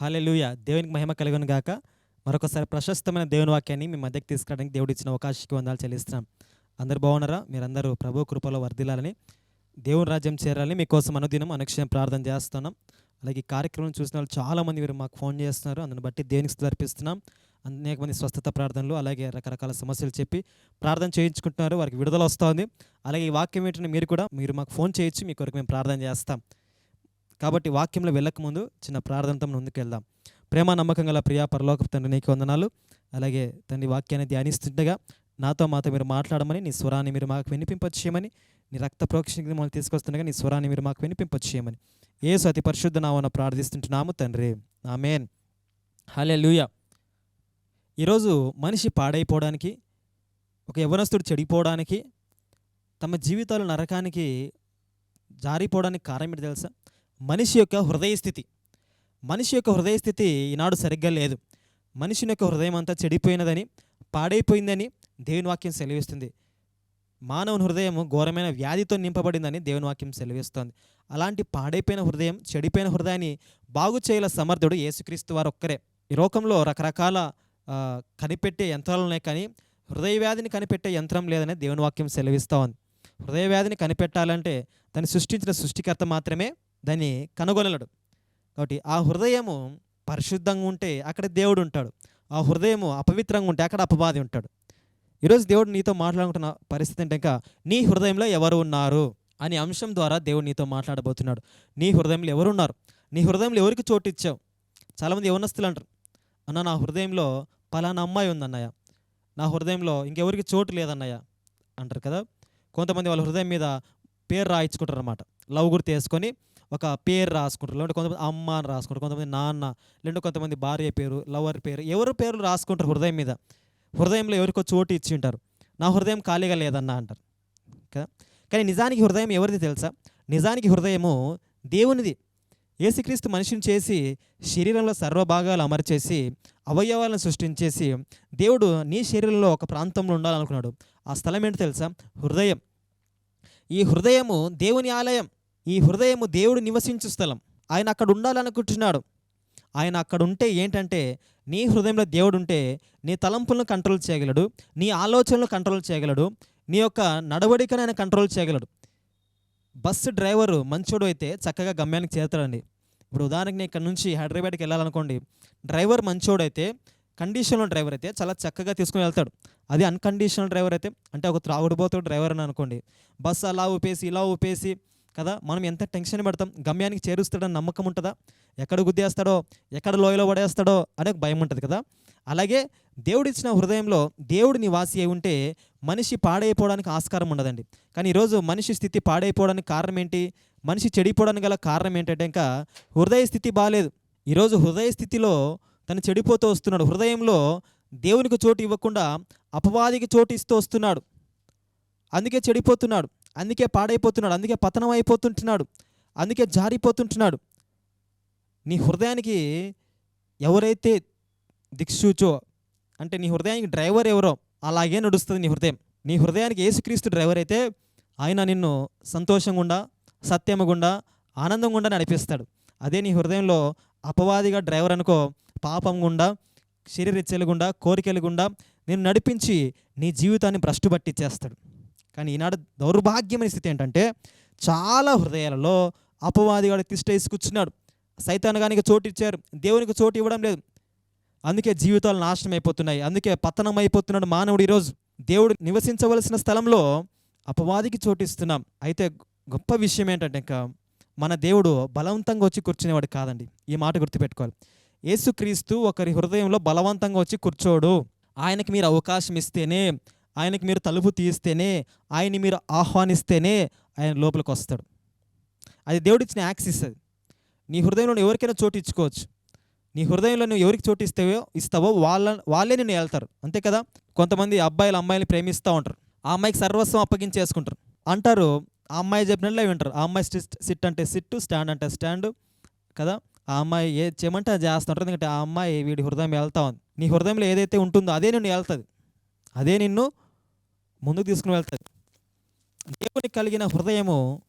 Hallelujah దేవునికి మహిమ కలుగును గాక. మరొకసారి ప్రశస్తమైన దేవుని వాక్యాన్ని మీ మధ్యకి తీసుకురావడానికి దేవుడు ఇచ్చిన అవకాశానికి వందాలు చెల్లిస్తున్నాం. అందరు బాగున్నారా? మీరందరూ ప్రభు కృపలో వర్ధిల్లాలని దేవుని రాజ్యం చేరాలని మీకోసం అనుదినం అనుక్షణం ప్రార్థన చేస్తున్నాం. అలాగే ఈ కార్యక్రమం చూసిన వాళ్ళు చాలామంది మీరు మాకు ఫోన్ చేస్తున్నారు. అందుని బట్టి దేవునికి స్తుతి అర్పిస్తున్నాం. అనేక మంది స్వస్థత ప్రార్థనలు అలాగే రకరకాల సమస్యలు చెప్పి ప్రార్థన చేయించుకుంటున్నారు. వారికి విడుదల వస్తుంది. అలాగే ఈ వాక్యం ఏంటంటే మీరు కూడా మీరు మాకు ఫోన్ చేయొచ్చు. మీ కొరకు మేము ప్రార్థన చేస్తాం. కాబట్టి వాక్యంలో వెళ్ళకముందు చిన్న ప్రార్థనతో ముందుకెళ్దాం. ప్రేమ నమ్మకం గల ప్రియా పరలోక తండ్రి నీకు వందనాలు. అలాగే తండ్రి వాక్యాన్ని ధ్యానిస్తుండగా నాతో మాతో మీరు మాట్లాడమని నీ స్వరాన్ని మీరు మాకు వినిపింపచేయమని నీ రక్త ప్రోక్షణ మమ్మల్ని తీసుకొస్తుండగా నీ స్వరాన్ని మీరు మాకు వినిపింపచేయమని. ఏసు అతి పరిశుద్ధ నామన ప్రార్థిస్తుంటున్నాము తండ్రి. ఆమెన్. హలే లూయ ఈరోజు మనిషి పాడైపోవడానికి ఒక యవనస్తుడు చెడిపోవడానికి తమ జీవితాలు నరకానికి జారిపోవడానికి కారణం ఏంటి తెలుసా? మనిషి యొక్క హృదయ స్థితి. మనిషి యొక్క హృదయ స్థితి ఈనాడు సరిగ్గా లేదు. మనిషిని యొక్క హృదయం అంతా చెడిపోయినదని పాడైపోయిందని దేవుని వాక్యం సెలవిస్తుంది. మానవుని హృదయం ఘోరమైన వ్యాధితో నింపబడిందని దేవుని వాక్యం సెలవిస్తోంది. అలాంటి పాడైపోయిన హృదయం చెడిపోయిన హృదయాన్ని బాగు చేయల సమర్థుడు యేసుక్రీస్తు వారు ఒక్కరే. ఈ లోకంలో రకరకాల కనిపెట్టే యంత్రాలు ఉన్నాయి కానీ హృదయ వ్యాధిని కనిపెట్టే యంత్రం లేదని దేవుని వాక్యం సెలవిస్తూ ఉంది హృదయ వ్యాధిని కనిపెట్టాలంటే దాన్ని సృష్టించిన సృష్టికర్త మాత్రమే దాన్ని కనుగొనలేడు. కాబట్టి ఆ హృదయము పరిశుద్ధంగా ఉంటే అక్కడ దేవుడు ఉంటాడు. ఆ హృదయము అపవిత్రంగా ఉంటే అక్కడ అపవాది ఉంటాడు. ఈరోజు దేవుడు నీతో మాట్లాడుకుంటున్న పరిస్థితి అంటే ఇంకా నీ హృదయంలో ఎవరు ఉన్నారు అనే అంశం ద్వారా దేవుడు నీతో మాట్లాడబోతున్నాడు. నీ హృదయంలో ఎవరు ఉన్నారు? నీ హృదయంలో ఎవరికి చోటు ఇచ్చావు? చాలామంది యవనస్తులు అంటారు అన్న నా హృదయంలో పలానా అమ్మాయి ఉందన్నయ్య. నా హృదయంలో ఇంకెవరికి చోటు లేదన్నయ్య. అంటారు కదా. కొంతమంది వాళ్ళ హృదయం మీద పేరు రాయించుకుంటారు అనమాట లవ్ గుర్తు వేసుకొని ఒక పేరు రాసుకుంటారు. లేదంటే కొంతమంది అమ్మ అని రాసుకుంటారు. కొంతమంది నాన్న లేదంటే కొంతమంది భార్య పేరు లవర్ పేరు ఎవరు పేర్లు రాసుకుంటారు హృదయం మీద. హృదయంలో ఎవరికో చోటు ఇచ్చి ఉంటారు. నా హృదయం ఖాళీగా లేదన్నా అంటారు. కదా? కానీ నిజానికి హృదయం ఎవరిది తెలుసా? నిజానికి హృదయము దేవునిది. యేసుక్రీస్తు మనిషిని చేసి శరీరంలో సర్వభాగాలు అమర్చేసి అవయవాలను సృష్టించేసి దేవుడు నీ శరీరంలో ఒక ప్రాంతంలో ఉండాలనుకున్నాడు. ఆ స్థలం ఏంటో తెలుసా? హృదయం. ఈ హృదయము దేవుని ఆలయం. ఈ హృదయము దేవుడు నివసించు స్థలం. ఆయన అక్కడ ఉండాలనుకుంటున్నాడు. ఆయన అక్కడ ఉంటే ఏంటంటే నీ హృదయంలో దేవుడు ఉంటే నీ తలంపులను కంట్రోల్ చేయగలడు నీ ఆలోచనలు కంట్రోల్ చేయగలడు నీ యొక్క నడవడికను ఆయన కంట్రోల్ చేయగలడు. బస్సు డ్రైవరు మంచోడు అయితే చక్కగా గమ్యానికి చేరుతాడండి. ఇప్పుడు ఉదాహరణకి నేను ఇక్కడ నుంచి హైదరాబాద్కి వెళ్ళాలనుకోండి డ్రైవర్ మంచోడు అయితే కండిషనల్ డ్రైవర్ అయితే చాలా చక్కగా తీసుకుని వెళ్తాడు. అది అన్కండిషనల్ డ్రైవర్ అయితే అంటే ఒక త్రాగుడిపోతాడు డ్రైవర్ అని అనుకోండి. బస్సు అలా ఊపేసి ఇలా ఊపేసి కదా? మనం ఎంత టెన్షన్ పడతాం? గమ్యానికి చేరుస్తాడని నమ్మకం ఉంటుందా? ఎక్కడ గుద్దేస్తాడో? ఎక్కడ లోయలో పడేస్తాడో? అనే ఒక భయం ఉంటుంది కదా? అలాగే దేవుడిచ్చిన హృదయంలో దేవుడు నివాసి అయి ఉంటే మనిషి పాడైపోవడానికి ఆస్కారం ఉండదండి. కానీ ఈరోజు మనిషి స్థితి పాడైపోవడానికి కారణం ఏంటి? మనిషి చెడిపోవడానికి గల కారణం ఏంటంటే ఇంకా హృదయ స్థితి బాగాలేదు ఈరోజు హృదయ స్థితిలో తను చెడిపోతూ వస్తున్నాడు. హృదయంలో దేవునికి చోటు ఇవ్వకుండా అపవాదికి చోటు ఇస్తూ వస్తున్నాడు. అందుకే చెడిపోతున్నాడు. అందుకే పాడైపోతున్నాడు అందుకే పతనం అయిపోతుంటున్నాడు అందుకే జారిపోతుంటున్నాడు. నీ హృదయానికి ఎవరైతే దిక్సూచో అంటే నీ హృదయానికి డ్రైవర్ ఎవరో అలాగే నడుస్తుంది నీ హృదయం. నీ హృదయానికి ఏసుక్రీస్తు డ్రైవర్ అయితే ఆయన నిన్ను సంతోషం గుండా సత్యము గుండా ఆనందం గుండా నడిపిస్తాడు. అదే నీ హృదయంలో అపవాదిగా డ్రైవర్ అనుకో పాపం గుండా శరీర గుండా కోరికలు గుండా నేను నడిపించి నీ జీవితాన్ని భ్రష్టు పట్టించేస్తాడు కానీ ఈనాడు దౌర్భాగ్యమైన స్థితి ఏంటంటే చాలా హృదయాలలో అపవాదిగాడు తిష్ట వేసి కూర్చున్నాడు సైతానగానికి చోటు ఇచ్చారు. దేవునికి చోటు ఇవ్వడం లేదు. అందుకే జీవితాలు నాశనం అయిపోతున్నాయి. అందుకే పతనం అయిపోతున్నాడు మానవుడు ఈరోజు. దేవుడు నివసించవలసిన స్థలంలో అపవాదికి చోటు ఇస్తున్నాం. అయితే గొప్ప విషయం ఏంటంటే ఇంకా మన దేవుడు బలవంతంగా వచ్చి కూర్చునేవాడు కాదండి. ఈ మాట గుర్తుపెట్టుకోవాలి. యేసుక్రీస్తు ఒకరి హృదయంలో బలవంతంగా వచ్చి కూర్చోడు. ఆయనకి మీరు అవకాశం ఇస్తేనే ఆయనకి మీరు తలుపు తీస్తేనే ఆయన్ని మీరు ఆహ్వానిస్తేనే ఆయన లోపలికి వస్తాడు. అది దేవుడిచ్చిన యాక్సిస్ అది. నీ హృదయంలో ఎవరికైనా చోటు ఇచ్చుకోవచ్చు. నీ హృదయంలో నువ్వు ఎవరికి చోటు ఇస్తావో ఇస్తావో వాళ్ళ వాళ్ళే నిన్ను వెళ్తారు అంతే కదా? కొంతమంది అబ్బాయిలు అమ్మాయిని ప్రేమిస్తూ ఉంటారు. ఆ అమ్మాయికి సర్వస్వం అప్పగించేసుకుంటారు. అంటారు ఆ అమ్మాయి చెప్పినట్లే వింటారు. ఆ అమ్మాయి సిట్ అంటే సిట్టు స్టాండ్ అంటే స్టాండ్. కదా? ఆ అమ్మాయి ఏ చేయమంటే అది చేస్తుంటారు. ఎందుకంటే ఆ అమ్మాయి వీడి హృదయం వెళ్తా ఉంది. నీ హృదయంలో ఏదైతే ఉంటుందో అదే నిన్ను వెళ్తుంది అదే నిన్ను ముందుకు తీసుకుని వెళ్తుంది దేవునికి కలిగిన హృదయము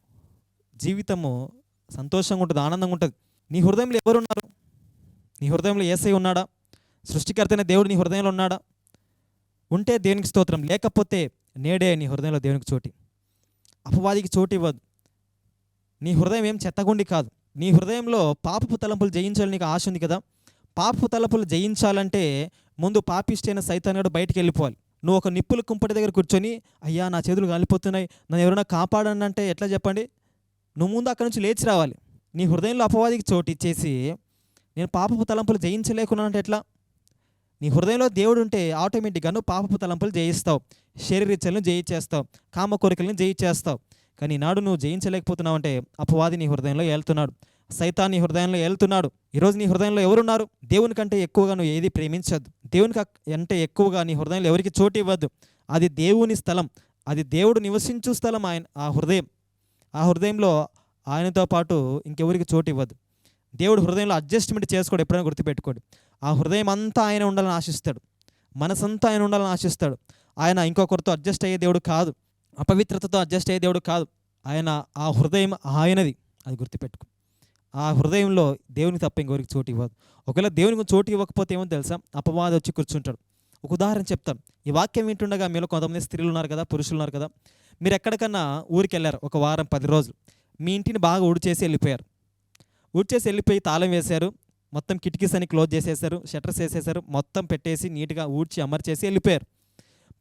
జీవితము సంతోషంగా ఉంటుంది ఆనందంగా ఉంటుంది. నీ హృదయంలో ఎవరున్నారు? నీ హృదయంలో ఏసై ఉన్నాడా? సృష్టికర్తైన దేవుడు నీ హృదయంలో ఉన్నాడా? ఉంటే దేవునికి స్తోత్రం లేకపోతే నేడే నీ హృదయంలో దేవునికి చోటి. అపవాదికి చోటు ఇవ్వదు. నీ హృదయం ఏం చెత్తగుండి కాదు. నీ హృదయంలో పాపపు తలంపులు జయించాలని నీకు ఆశ ఉంది కదా? పాపపు తలంపులు జయించాలంటే ముందు పాపిష్టైన సైతానుడు బయటికి వెళ్ళిపోవాలి. నువ్వు ఒక నిప్పుల కుంపటి దగ్గర కూర్చొని అయ్యా నా చేతులు కాలిపోతున్నాయి నన్ను ఎవరైనా కాపాడండి అంటే ఎట్లా చెప్పండి? నువ్వు ముందు అక్కడి నుంచి లేచి రావాలి. నీ హృదయంలో అపవాదికి చోటు ఇచ్చేసి నేను పాపపు తలంపులు జయించలేకున్నాను అంటే ఎట్లా? నీ హృదయంలో దేవుడు ఉంటే ఆటోమేటిక్గా నువ్వు పాపపు తలంపులు జయిస్తావు. శరీరీచ్చలను జయించేస్తావు. కామ కోరికలను జయించేస్తావు. కానీ నాడు నువ్వు జయించలేకపోతున్నావు అంటే అపవాది నీ హృదయంలో వెళ్తున్నాడు సైతాన్ నీ హృదయంలో ఏళ్తున్నాడు ఈరోజు నీ హృదయంలో ఎవరున్నారు? దేవుని కంటే ఎక్కువగా నువ్వు ఏది ప్రేమించద్దు. దేవునికి అంటే ఎక్కువగా నీ హృదయంలో ఎవరికి చోటు ఇవ్వద్దు. అది దేవుని స్థలం. అది దేవుడు నివసించు స్థలం ఆయన ఆ హృదయం. ఆ హృదయంలో ఆయనతో పాటు ఇంకెవరికి చోటు ఇవ్వద్దు. దేవుడు హృదయంలో అడ్జస్ట్మెంట్ చేసుకోడు ఎప్పుడైనా గుర్తుపెట్టుకోడు. ఆ హృదయం అంతా ఆయన ఉండాలని ఆశిస్తాడు. మనసంతా ఆయన ఉండాలని ఆశిస్తాడు. ఆయన ఇంకొకరితో అడ్జస్ట్ అయ్యే దేవుడు కాదు. అపవిత్రతతో అడ్జస్ట్ అయ్యే దేవుడు కాదు. ఆయన ఆ హృదయం ఆయనది. అది గుర్తుపెట్టుకో. ఆ హృదయంలో దేవునికి తప్ప ఇంకొకరికి చోటు ఇవ్వదు. ఒకవేళ దేవునికి చోటు ఇవ్వకపోతే ఏమో తెలుసా? అపవాదం వచ్చి కూర్చుంటాడు. ఒక ఉదాహరణ చెప్తాం ఈ వాక్యం వింటుండగా మీలో కొంతమంది స్త్రీలు ఉన్నారు కదా పురుషులు ఉన్నారు కదా మీరు ఎక్కడికన్నా ఊరికి వెళ్ళారు ఒక వారం పది రోజులు. మీ ఇంటిని బాగా ఊడ్చేసి వెళ్ళిపోయారు. ఊడ్చేసి వెళ్ళిపోయి తాళం వేశారు మొత్తం కిటికీస్ అని క్లోజ్ చేసేసారు షట్టర్స్ వేసేసారు మొత్తం పెట్టేసి నీట్గా ఊడ్చి అమర్చేసి వెళ్ళిపోయారు.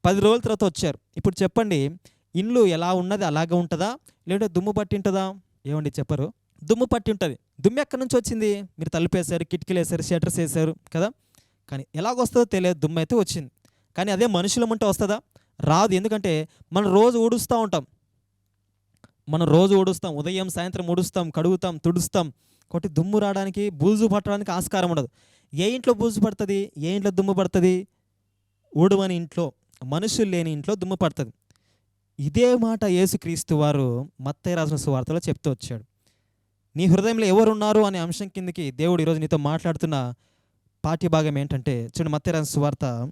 పది రోజుల తర్వాత వచ్చారు. ఇప్పుడు చెప్పండి ఇల్లు ఎలా ఉన్నది అలాగే ఉంటుందా? లేదంటే దుమ్ము పట్టింటుందా? ఏమండి చెప్పరు? దుమ్ము పట్టి ఉంటుంది. దుమ్ము ఎక్కడి నుంచి వచ్చింది? మీరు తలుపేశారు కిటికీలు వేశారు షటర్స్ వేశారు కదా? కానీ ఎలాగొస్తుందో తెలియదు దుమ్ము అయితే వచ్చింది. కానీ అదే మనుషులమంటే వస్తుందా? రాదు. ఎందుకంటే మనం రోజు ఊడుస్తూ ఉంటాం. మనం రోజు ఊడుస్తాం. ఉదయం సాయంత్రం ఊడుస్తాం కడుగుతాం తుడుస్తాం. కాబట్టి దుమ్ము రావడానికి బూజు పట్టడానికి ఆస్కారం ఉండదు. ఏ ఇంట్లో బూజు పడుతుంది? ఏ ఇంట్లో దుమ్ము పడుతుంది? ఊడవని ఇంట్లో మనుషులు లేని ఇంట్లో దుమ్ము పడుతుంది. ఇదే మాట యేసుక్రీస్తు వారు మత్తయ్య రాసిన సువార్తలో చెప్తూ వచ్చాడు. నీ హృదయంలో ఎవరున్నారు అనే అంశం కిందకి దేవుడు ఈరోజు నీతో మాట్లాడుతున్న పాఠ్యభాగం ఏంటంటే చూడండి మత్తయి సువార్త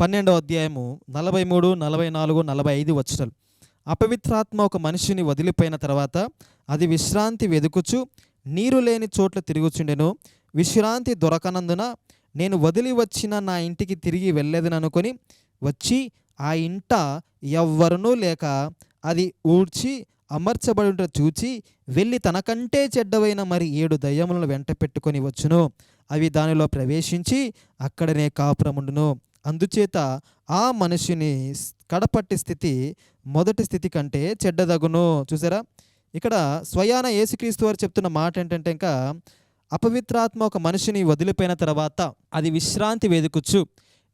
పన్నెండవ అధ్యాయము నలభై మూడు నలభై నాలుగు నలభై ఐదు వచ్చాలు అపవిత్రాత్మ ఒక మనిషిని వదిలిపోయిన తర్వాత అది విశ్రాంతి వెదుకుచు నీరు లేని చోట్ల తిరుగుచుండెను. విశ్రాంతి దొరకనందున నేను వదిలి వచ్చిన నా ఇంటికి తిరిగి వెళ్ళేదననుకొని వచ్చి ఆ ఇంట ఎవ్వరునూ లేక అది ఊడ్చి అమర్చబడుట చూచి వెళ్ళి తనకంటే చెడ్డవైన మరి ఏడు దయ్యములను వెంట పెట్టుకొని వచ్చును. అవి దానిలో ప్రవేశించి అక్కడనే కాపురముండును. అందుచేత ఆ మనిషిని కడపట్టి స్థితి మొదటి స్థితి కంటే చెడ్డదగును. చూసారా? ఇక్కడ స్వయాన యేసుక్రీస్తు వారు చెప్తున్న మాట ఏంటంటే ఇంకా అపవిత్రాత్మ ఒక మనిషిని వదిలిపోయిన తర్వాత అది విశ్రాంతి వేదికొచ్చు.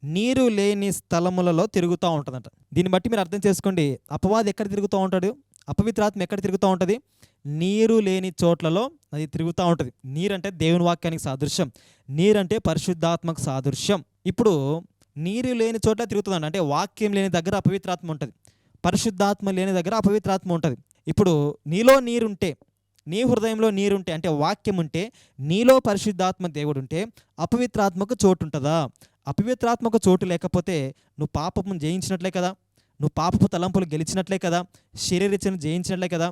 నీరు లేని స్థలములలో తిరుగుతూ ఉంటుందంట. దీన్ని బట్టి మీరు అర్థం చేసుకోండి. అపవాది ఎక్కడ తిరుగుతూ ఉంటాడు? అపవిత్రాత్మ ఎక్కడ తిరుగుతూ ఉంటుంది? నీరు లేని చోట్లలో అది తిరుగుతూ ఉంటుంది. నీరంటే దేవుని వాక్యానికి సాదృశ్యం. నీరంటే పరిశుద్ధాత్మకు సాదృశ్యం. ఇప్పుడు నీరు లేని చోట్ల తిరుగుతుందండి అంటే వాక్యం లేని దగ్గర అపవిత్రాత్మ ఉంటుంది. పరిశుద్ధాత్మ లేని దగ్గర అపవిత్రాత్మ ఉంటుంది. ఇప్పుడు నీలో నీరుంటే నీ హృదయంలో నీరుంటే అంటే వాక్యం ఉంటే నీలో పరిశుద్ధాత్మ దేవుడు ఉంటే అపవిత్రాత్మకు చోటు ఉంటుందా అపవిత్రాత్మకు చోటు లేకపోతే నువ్వు పాపము జయించినట్లే కదా? నువ్వు పాపపు తలంపులు గెలిచినట్లే కదా శరీరచను జయించినట్లే కదా.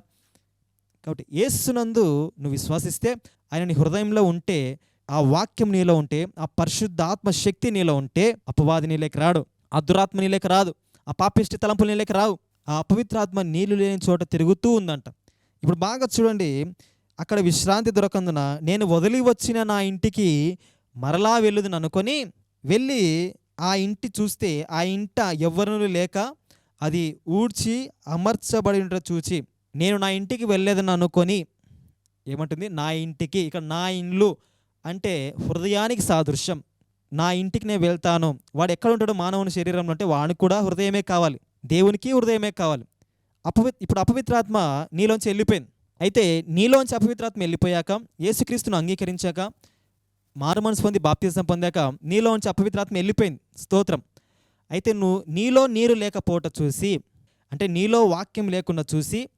కాబట్టి ఏసునందు నువ్వు విశ్వసిస్తే ఆయన నీ హృదయంలో ఉంటే ఆ వాక్యం నీలో ఉంటే ఆ పరిశుద్ధాత్మ శక్తి నీలో ఉంటే అపవాది నీలోకి రాడు ఆ దురాత్మ నీలోకి రాదు ఆ పాపిష్టి తలంపులు నీలోకి రావు ఆ అపవిత్రాత్మ నీళ్ళు లేని చోట తిరుగుతూ ఉందంట. ఇప్పుడు బాగా చూడండి అక్కడ విశ్రాంతి దొరకందున నేను వదిలి వచ్చిన నా ఇంటికి మరలా వెళ్ళుదని అనుకొని వెళ్ళి ఆ ఇంటి చూస్తే ఆ ఇంట ఎవ్వరూ లేక అది ఊడ్చి అమర్చబడినట చూచి నేను నా ఇంటికి వెళ్ళేదని అనుకొని ఏమంటుంది? నా ఇంటికి ఇక్కడ నా ఇండ్లు అంటే హృదయానికి సాదృశ్యం. నా ఇంటికి నేను వెళ్తాను. వాడు ఎక్కడ ఉంటాడో మానవుని శరీరంలో అంటే వాడికి కూడా హృదయమే కావాలి. దేవునికి హృదయమే కావాలి. అపవి ఇప్పుడు అపవిత్రాత్మ నీలోంచి వెళ్ళిపోయింది. అయితే నీలోంచి అపవిత్రాత్మ వెళ్ళిపోయాక యేసుక్రీస్తును అంగీకరించాక మారు మనసు పొంది బాప్తిజం పొందాక నీలోంచి అపవిత్రాత్మ వెళ్ళిపోయింది. స్తోత్రం. అయితే నువ్వు నీలో నీరు లేకపోవట చూసి అంటే నీలో వాక్యం లేకుండా చూసి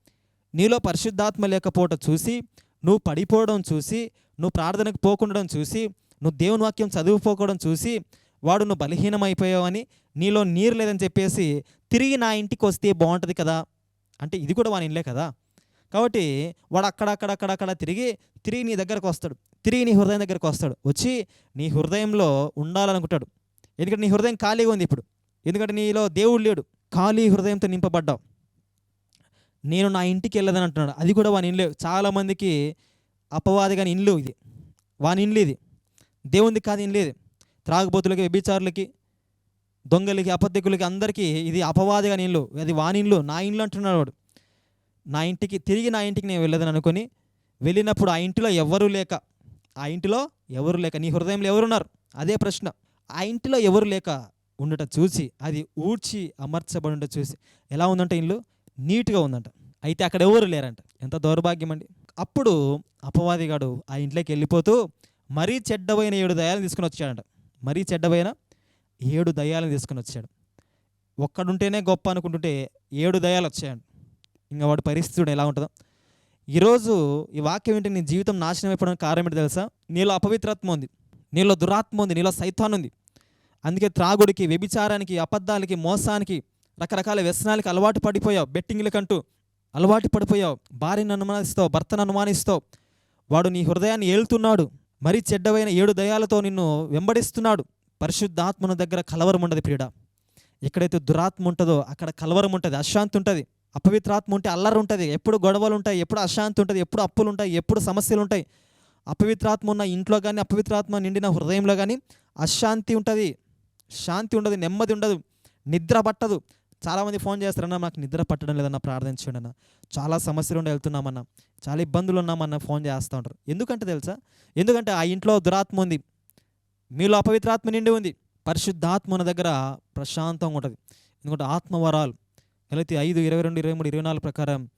నీలో పరిశుద్ధాత్మ లేకపోవట చూసి నువ్వు పడిపోవడం చూసి నువ్వు ప్రార్థనకు పోకుండడం చూసి నువ్వు దేవుని వాక్యం చదువుకోకపోవడం చూసి వాడు నువ్వు బలహీనమైపోయావని నీలో నీరు లేదని చెప్పేసి తిరిగి నా ఇంటికి వస్తే బాగుంటుంది కదా. అంటే ఇది కూడా వాని ఇల్లే కదా. కాబట్టి వాడు అక్కడక్కడక్కడక్కడ తిరిగి తిరిగి నీ దగ్గరకు వస్తాడు. తిరిగి నీ హృదయం దగ్గరకు వస్తాడు. వచ్చి నీ హృదయంలో ఉండాలనుకుంటాడు. ఎందుకంటే నీ హృదయం ఖాళీగా ఉంది ఇప్పుడు. ఎందుకంటే నీలో దేవుడు లేడు. ఖాళీ హృదయంతో నింపబడ్డావు. నేను నా ఇంటికి వెళ్ళదని అంటున్నాడు. అది కూడా వాని ఇల్లు చాలామందికి అపవాది కానీ ఇల్లు ఇది. వాని ఇల్లు ఇది. దేవుంది కాదు ఇల్లు ఇది. త్రాగుబోతులకి వ్యభిచారులకి దొంగలకి అపద్దెకులకి అందరికీ ఇది అపవాది కానీ ఇల్లు అది వాని ఇల్లు నా ఇల్లు అంటున్నాడు వాడు. నా ఇంటికి తిరిగి నా ఇంటికి నేను వెళ్ళదని అనుకొని వెళ్ళినప్పుడు ఆ ఇంటిలో ఎవరు లేక ఆ ఇంటిలో ఎవరు లేక నీ హృదయంలో ఎవరున్నారు? అదే ప్రశ్న. ఆ ఇంటిలో ఎవరు లేక ఉండట చూసి అది ఊడ్చి అమర్చబడి ఉండట చూసి. ఎలా ఉందంట ఇల్లు నీట్గా ఉందంట. అయితే అక్కడ ఎవరు లేరంట? ఎంత దౌర్భాగ్యం అండి. అప్పుడు అపవాదిగాడు ఆ ఇంట్లోకి వెళ్ళిపోతూ మరీ చెడ్డవైన ఏడు దయాలను తీసుకుని వచ్చాడంట. మరీ చెడ్డవైన ఏడు దయాలను తీసుకుని వచ్చాడు. ఒక్కడుంటేనే గొప్ప అనుకుంటుంటే ఏడు దయాలు వచ్చాయండి ఇంకా వాడి పరిస్థితి ఎలా ఉంటుందో. ఈరోజు ఈ వాక్యం ఏంటి? నీ జీవితం నాశనం అయిపోవడానికి కారణం ఏంటి తెలుసా? నీలో అపవిత్రాత్మ ఉంది. నీలో దురాత్మ ఉంది. నీలో సైతాన్ ఉంది అందుకే త్రాగుడికి వ్యభిచారానికి అబద్ధాలకి మోసానికి రకరకాల వ్యసనాలకి అలవాటు పడిపోయావు బెట్టింగ్లకంటూ అలవాటు పడిపోయావు భార్యను అనుమానిస్తావు భర్తను అనుమానిస్తావు. వాడు నీ హృదయాన్ని ఏలుతున్నాడు మరీ చెడ్డవైన ఏడు దయాలతో నిన్ను వెంబడిస్తున్నాడు. పరిశుద్ధాత్మను దగ్గర కలవరం ఉండదు ప్రియుడ. ఎక్కడైతే దురాత్మ ఉంటుందో అక్కడ కలవరం ఉంటుంది అశాంతి ఉంటుంది. అపవిత్రాత్మ ఉంటే అల్లరి ఉంటుంది. ఎప్పుడు గొడవలు ఉంటాయి ఎప్పుడు అశాంతి ఉంటుంది ఎప్పుడు అప్పులు ఉంటాయి ఎప్పుడు సమస్యలు ఉంటాయి. అపవిత్రాత్మ ఉన్న ఇంట్లో కానీ అపవిత్రాత్మ నిండిన హృదయంలో కానీ అశాంతి ఉంటుంది. శాంతి ఉండదు నెమ్మది ఉండదు నిద్ర పట్టదు. చాలామంది ఫోన్ చేస్తారన్నా నాకు నిద్ర పట్టడం లేదన్న ప్రార్థించండి అన్న చాలా సమస్యలు ఉండి వెళ్తున్నామన్న చాలా ఇబ్బందులు ఉన్నామన్న ఫోన్ చేస్తూ ఉంటారు. ఎందుకంటే తెలుసా? ఎందుకంటే ఆ ఇంట్లో దురాత్మ ఉంది. మీలో అపవిత్రాత్మ నిండి ఉంది. పరిశుద్ధాత్మ దగ్గర ప్రశాంతంగా ఉంటుంది. ఎందుకంటే ఆత్మవరాలు కలిసి ఐదు ఇరవై రెండు ఇరవై మూడు ఇరవై నాలుగు ప్రకారం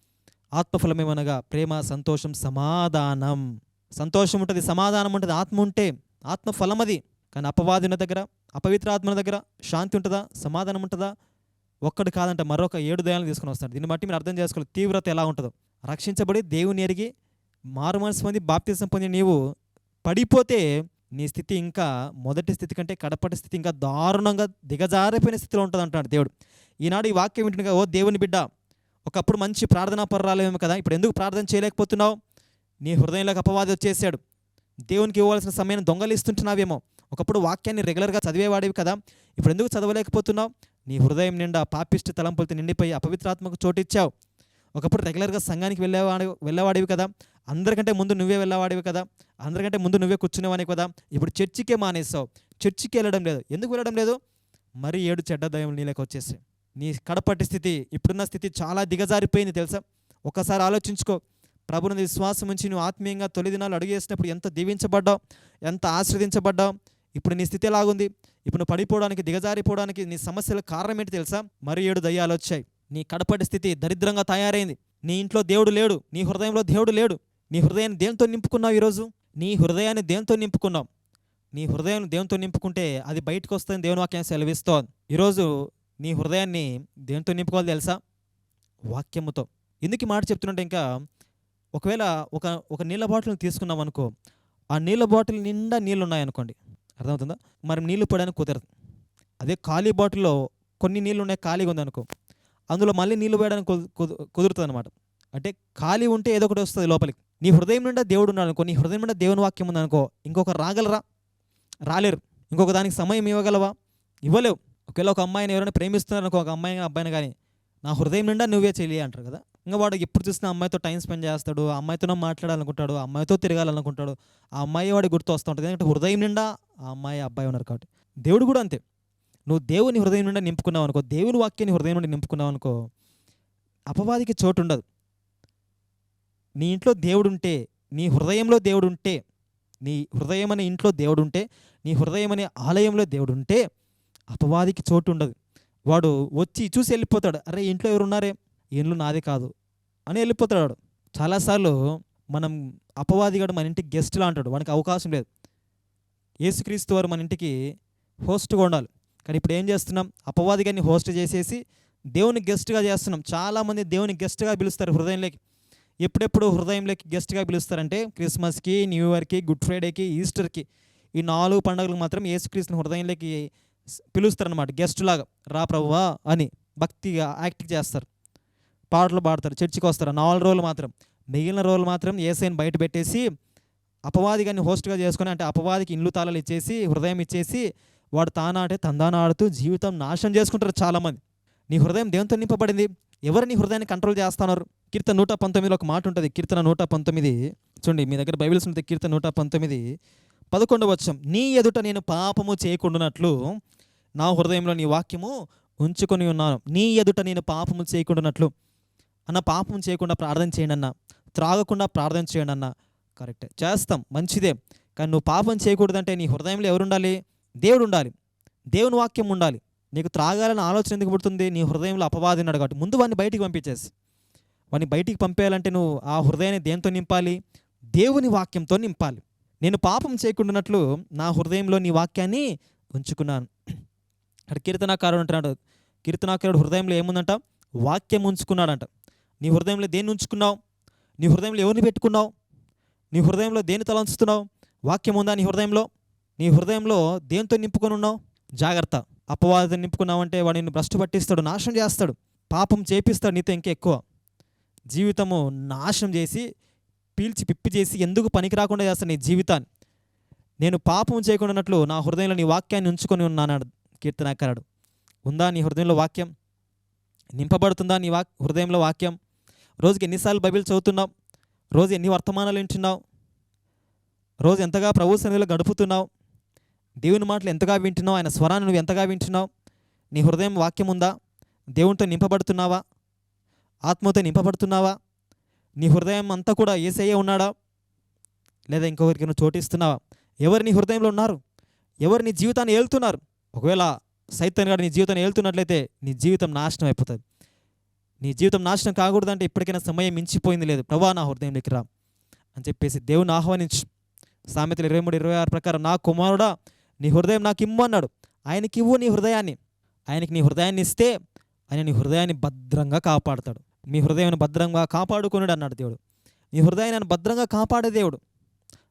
ఆత్మఫలమేమనగా ప్రేమ సంతోషం సమాధానం. సంతోషం ఉంటుంది సమాధానం ఉంటుంది. ఆత్మ ఉంటే ఆత్మఫలం అది కానీ అపవాదిన దగ్గర అపవిత్ర ఆత్మల దగ్గర శాంతి ఉంటుందా? సమాధానం ఉంటుందా? ఒక్కడు కాదంట మరొక ఏడు దయాలను తీసుకుని వస్తాడు. దీన్ని బట్టి మీరు అర్థం చేసుకోవాలి తీవ్రత ఎలా ఉంటుందో. రక్షించబడి దేవుని ఎరిగి మారు మనసు పొంది బాప్తిసం పొంది నీవు పడిపోతే నీ స్థితి ఇంకా మొదటి స్థితి కంటే కడపటి స్థితి ఇంకా దారుణంగా దిగజారిపోయిన స్థితిలో ఉంటుంది అంటాడు దేవుడు. ఈనాడు ఈ వాక్యం వింటుండగా ఓ దేవుని బిడ్డ ఒకప్పుడు మంచి ప్రార్థనా పర్రాలేమో కదా ఇప్పుడు ఎందుకు ప్రార్థన చేయలేకపోతున్నావు? నీ హృదయంలోకి అపవాది వచ్చేసాడు. దేవునికి ఇవ్వాల్సిన సమయాన్ని దొంగలిస్తుంటున్నావేమో. ఒకప్పుడు వాక్యాన్ని రెగ్యులర్గా చదివేవాడివి కదా. ఇప్పుడు ఎందుకు చదవలేకపోతున్నావు? నీ హృదయం నిండా పాపిష్టి తలంపులతో నిండిపోయి అపవిత్రాత్మకు చోటిచ్చావు ఒకప్పుడు రెగ్యులర్గా సంఘానికి వెళ్ళేవాడి వెళ్ళేవాడివి కదా. అందరికంటే ముందు నువ్వే వెళ్ళేవాడివి కదా. అందరికంటే ముందు నువ్వే కూర్చునేవాని కదా. ఇప్పుడు చర్చికే మానేసావు. చర్చికి వెళ్ళడం లేదు. ఎందుకు వెళ్ళడం లేదు? మరి ఏడు చెడ్డ దయములు నీలోకి వచ్చేసి నీ కడపటి స్థితి ఇప్పుడున్న స్థితి చాలా దిగజారిపోయింది తెలుసా? ఒకసారి ఆలోచించుకో. ప్రభుని విశ్వాసం నుంచి నువ్వు ఆత్మీయంగా తొలి దినాలు అడుగేసినప్పుడు ఎంత దీవించబడ్డావు? ఎంత ఆశ్రదించబడ్డావు? ఇప్పుడు నీ స్థితి ఎలాగుంది? ఇప్పుడు నువ్వు పడిపోవడానికి దిగజారిపోవడానికి నీ సమస్యల కారణం ఏంటి తెలుసా? మరి ఏడు దయ్యాలు వచ్చాయి. నీ కడపటి స్థితి దరిద్రంగా తయారైంది. నీ ఇంట్లో దేవుడు లేడు. నీ హృదయంలో దేవుడు లేడు. నీ హృదయాన్ని దేంతో నింపుకున్నావు ఈరోజు? నీ హృదయాన్ని దేంతో నింపుకున్నావు? నీ హృదయాన్ని దేవునితో నింపుకుంటే అది బయటకు వస్తుంది దేవుని వాక్యం సెలవిస్తోంది. ఈరోజు నీ హృదయాన్ని దేంతో నింపుకోవాలి తెలుసా? వాక్యముతో. ఎందుకు మాట చెప్తుంటే ఇంకా ఒకవేళ ఒక ఒక నీళ్ళ బాటిల్ని తీసుకున్నాం అనుకో ఆ నీళ్ళ బాటిల్ నిండా నీళ్ళు ఉన్నాయనుకోండి అర్థమవుతుందా? మరి నీళ్ళు పోయడానికి కుదరదు. అదే ఖాళీ బాటిల్లో కొన్ని నీళ్ళు ఉన్నాయి ఖాళీగా ఉందనుకో అందులో మళ్ళీ నీళ్ళు పోయడానికి కుదురుతుంది అనమాట అంటే ఖాళీ ఉంటే ఏదో ఒకటి వస్తుంది లోపలికి. నీ హృదయం నిండా దేవుడు ఉన్నాడు అనుకో నీ హృదయం నిండా దేవుని వాక్యం ఉందనుకో ఇంకొక రాగలరా? రాలేరు. ఇంకొక దానికి సమయం ఇవ్వగలవా? ఇవ్వలేవు. ఒకవేళ ఒక అమ్మాయిని ఎవరైనా ప్రేమిస్తున్నారనుకో ఒక అమ్మాయి అబ్బాయిని కానీ నా హృదయం నిండా నువ్వే చెయ్యి అంటారు కదా? ఇంకా వాడు ఎప్పుడు చూసినా అమ్మాయితో టైం స్పెండ్ చేస్తాడు అమ్మాయితోనే మాట్లాడాలనుకుంటాడు అమ్మాయితో తిరగాలనుకుంటాడు ఆ అమ్మాయి వాడి గుర్తు వస్తూ ఉంటుంది. ఎందుకంటే హృదయం నిండా ఆ అమ్మాయి అబ్బాయి ఉన్నారు కాబట్టి. దేవుడు కూడా అంతే. నువ్వు దేవుని హృదయం నిండా నింపుకున్నావు అనుకో దేవుని వాక్యాన్ని హృదయం నుండి నింపుకున్నావు అనుకో అపవాదికి చోటు ఉండదు. నీ ఇంట్లో దేవుడు ఉంటే నీ హృదయంలో దేవుడు ఉంటే నీ హృదయం అనే ఇంట్లో దేవుడు ఉంటే నీ హృదయం అనే ఆలయంలో దేవుడు ఉంటే అపవాదికి చోటు ఉండదు. వాడు వచ్చి చూసి వెళ్ళిపోతాడు. అరే ఇంట్లో ఎవరున్నారే ఇండ్లు ఇల్లు నాదే కాదు అని వెళ్ళిపోతాడు వాడు చాలాసార్లు మనం అపవాదిగాడు మన ఇంటికి గెస్ట్లా అంటాడు. వానికి అవకాశం లేదు. యేసుక్రీస్తు వారు మన ఇంటికి హోస్ట్గా ఉండాలి. కానీ ఇప్పుడు ఏం చేస్తున్నాం? అపవాదిగాన్ని హోస్ట్ చేసేసి దేవుని గెస్ట్గా చేస్తున్నాం. చాలామంది దేవుని గెస్ట్గా పిలుస్తారు హృదయంలోకి. ఎప్పుడెప్పుడు హృదయంలోకి గెస్ట్గా పిలుస్తారంటే క్రిస్మస్కి న్యూ ఇయర్కి గుడ్ ఫ్రైడేకి ఈస్టర్కి ఈ నాలుగు పండుగలకు మాత్రం యేసుక్రీస్తుని హృదయంలోకి పిలుస్తారనమాట గెస్ట్ లాగా రా ప్రభువా అని భక్తిగా యాక్ట్ చేస్తారు. పాటలు పాడతారు చర్చికి వస్తారు. నాలుగు రోజులు మాత్రం. మిగిలిన రోజులు మాత్రం ఏసైని బయట పెట్టేసి అపవాది కానీ హోస్ట్గా చేసుకొని అంటే అపవాదికి ఇండ్లు తాళాలు ఇచ్చేసి హృదయం ఇచ్చేసి వాడు తానాటే తందానాడుతూ జీవితం నాశనం చేసుకుంటారు చాలామంది. నీ హృదయం దేంతో నింపబడింది? ఎవరు నీ హృదయాన్ని కంట్రోల్ చేస్తున్నారు? కీర్తన నూట పంతొమ్మిదిలో ఒక మాట ఉంటుంది. కీర్తన నూట పంతొమ్మిది. చూడండి మీ దగ్గర బైబిల్స్ ఉంటుంది కీర్తన నూట పంతొమ్మిది. పదకొండవ వచ్చం నీ ఎదుట నేను పాపము చేయకుండానట్లు నా హృదయంలో నీ వాక్యము ఉంచుకొని ఉన్నాను. నీ ఎదుట నేను పాపము చేయకుండానట్లు. అన్న పాపం చేయకుండా ప్రార్థన చేయండి అన్న త్రాగకుండా ప్రార్థన చేయండి అన్న కరెక్ట్ చేస్తాం. మంచిదే. కానీ నువ్వు పాపం చేయకూడదంటే నీ హృదయంలో ఎవరు ఉండాలి దేవుడు ఉండాలి దేవుని వాక్యం ఉండాలి. నీకు త్రాగాలని ఆలోచన ఎందుకు పుడుతుంది? నీ హృదయంలో అపవాది ఉన్నాడు కాబట్టి ముందు వాడిని బయటికి పంపించేసి. వాడిని బయటికి పంపేయాలంటే నువ్వు ఆ హృదయాన్ని దేంతో నింపాలి? దేవుని వాక్యంతో నింపాలి. నేను పాపం చేయకుండానట్లు నా హృదయంలో నీ వాక్యాన్ని ఉంచుకున్నాను. అక్కడ కీర్తనాకారుడు అంటున్నాడు. కీర్తనాకారుడు హృదయంలో ఏముందంట? వాక్యం ఉంచుకున్నాడంట. నీ హృదయంలో దేన్ని ఉంచుకున్నావు? నీ హృదయంలో ఎవరిని పెట్టుకున్నావు? నీ హృదయంలో దేని తలంచుతున్నావు? వాక్యం ఉందా నీ హృదయంలో? నీ హృదయంలో దేంతో నింపుకొని ఉన్నావు? జాగ్రత్త. అపవాదం నింపుకున్నావంటే వాడు నిన్ను భ్రష్టు పట్టిస్తాడు నాశనం చేస్తాడు. పాపం చేపిస్తాడు నీతో ఇంకా ఎక్కువ. జీవితము నాశనం చేసి పీల్చి పిప్పి చేసి ఎందుకు పనికి రాకుండా చేస్తాను నీ జీవితాన్ని? నేను పాపం చేయకుండానట్లు నా హృదయంలో నీ వాక్యాన్ని ఉంచుకొని ఉన్నానాడు కీర్తనాకారుడు. ఉందా నీ హృదయంలో వాక్యం? నింపబడుతుందా నీ వాక్ హృదయంలో వాక్యం? రోజుకి ఎన్నిసార్లు బైబిల్ చదువుతున్నావు? రోజు ఎన్ని వర్తమానాలు వింటున్నావు? రోజు ఎంతగా ప్రభు సన్నిధిలో గడుపుతున్నావు? దేవుని మాటలు ఎంతగా వింటున్నావు? ఆయన స్వరాన్ని నువ్వు ఎంతగా వింటున్నావు? నీ హృదయం వాక్యం ఉందా? దేవునితో నింపబడుతున్నావా? ఆత్మతో నింపబడుతున్నావా? నీ హృదయం అంతా కూడా ఏసయ్యే ఉన్నాడా? లేదా ఇంకొకరికి నువ్వు చోటిస్తున్నావా? ఎవరు నీ హృదయంలో ఉన్నారు? ఎవరు నీ జీవితాన్ని ఏలుతున్నారు? ఒకవేళ సైతాన్ గారు నీ జీవితాన్ని ఏలుతున్నట్లయితే నీ జీవితం నాశనం అయిపోతుంది. నీ జీవితం నాశనం కాకూడదంటే ఇప్పటికైనా సమయం మించిపోయింది లేదు. ప్రభా నా హృదయంలోకి రా అని చెప్పేసి దేవుని ఆహ్వానించు. సామెతలు ఇరవై మూడు ఇరవై ఆరు ప్రకారం నా కుమారుడా నీ హృదయం నాకు ఇమ్ము అన్నాడు. ఆయనకి ఇవ్వు నీ హృదయాన్ని. ఆయనకి నీ హృదయాన్ని ఇస్తే ఆయన నీ హృదయాన్ని భద్రంగా కాపాడుతాడు. మీ హృదయాన్ని భద్రంగా కాపాడుకున్నాడు అన్నాడు దేవుడు. నీ హృదయాన్ని భద్రంగా కాపాడే దేవుడు.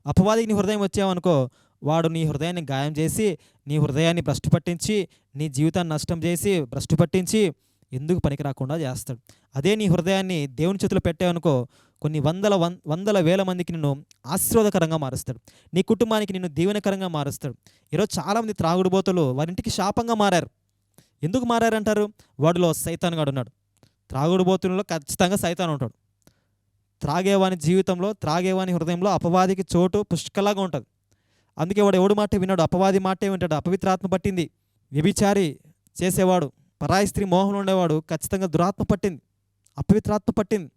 అపవాదికి నీ హృదయం వచ్చావనుకో వాడు నీ హృదయాన్ని గాయం చేసి నీ హృదయాన్ని భ్రష్టు పట్టించి నీ జీవితాన్ని నష్టం చేసి భ్రష్టు పట్టించి ఎందుకు పనికి రాకుండా చేస్తాడు. అదే నీ హృదయాన్ని దేవుని చేతిలో పెట్టావనుకో కొన్ని వందల వం వందల వేల మందికి నిన్ను ఆశీర్వాదకరంగా మారుస్తాడు. నీ కుటుంబానికి నిన్ను దీవెనకరంగా మారుస్తాడు. ఈరోజు చాలామంది త్రాగుడుబోతులు వారింటికి శాపంగా మారారు. ఎందుకు మారారంటారు? వాడిలో సైతాన్ గాడు ఉన్నాడు. త్రాగుడుబోతుల్లో ఖచ్చితంగా సైతాన్ ఉంటాడు. త్రాగేవాని జీవితంలో త్రాగేవాని హృదయంలో అపవాదికి చోటు పుష్కలాగా ఉంటుంది. అందుకే వాడు ఎవడు మాట విన్నాడు అపవాది మాటే వింటాడు అపవిత్రాత్మ పట్టింది. వ్యభిచారి చేసేవాడు పరాయి స్త్రీ మోహంలో ఉండేవాడు ఖచ్చితంగా దురాత్మ పట్టింది అపవిత్రాత్మ పట్టింది.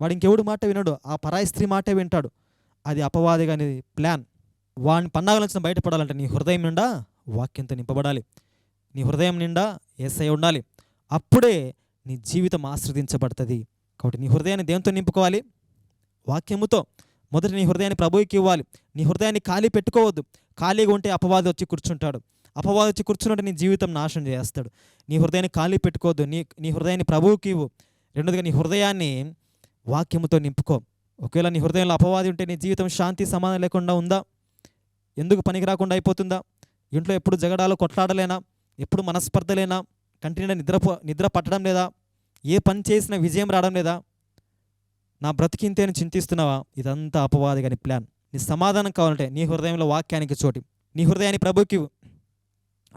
వాడు ఇంకెవడు మాట వినడు ఆ పరాయి స్త్రీ మాటే వింటాడు. అది అపవాది కాని ప్లాన్. వాడిని పన్నాగల నుంచి బయటపడాలంటే నీ హృదయం నిండా వాక్యంతో నింపబడాలి. నీ హృదయం నిండా ఏసై ఉండాలి. అప్పుడే నీ జీవితం ఆశ్రదించబడుతుంది. కాబట్టి నీ హృదయాన్ని దేంతో నింపుకోవాలి? వాక్యముతో. మొదట నీ హృదయాన్ని ప్రభువుకి ఇవ్వాలి. నీ హృదయాన్ని ఖాళీ పెట్టుకోవద్దు. ఖాళీగా ఉంటే అపవాది వచ్చి కూర్చుంటాడు. అపవాది వచ్చి కూర్చున్నట్టు నీ జీవితం నాశనం చేస్తాడు. నీ హృదయాన్ని ఖాళీ పెట్టుకోవద్దు. నీ నీ హృదయాన్ని ప్రభువుకి ఇవ్వు. రెండోదిగా నీ హృదయాన్ని వాక్యముతో నింపుకో. ఒకవేళ నీ హృదయంలో అపవాది ఉంటే నీ జీవితం శాంతి సమాధానం లేకుండా ఉందా? ఎందుకు పనికి రాకుండా అయిపోతుందా? ఇంట్లో ఎప్పుడు జగడాలు కొట్లాడలేనా? ఎప్పుడు మనస్పర్ధలేనా కంటి నిద్రపో నిద్ర నిద్ర పట్టడం లేదా? ఏ పని చేసినా విజయం రావడం లేదా? నా బ్రతికింతే అని చింతిస్తున్నావా? ఇదంతా అపవాది కాని ప్లాన్. నీ సమాధానం కావాలంటే నీ హృదయంలో వాక్యానికి చోటి. నీ హృదయాన్ని ప్రభుకి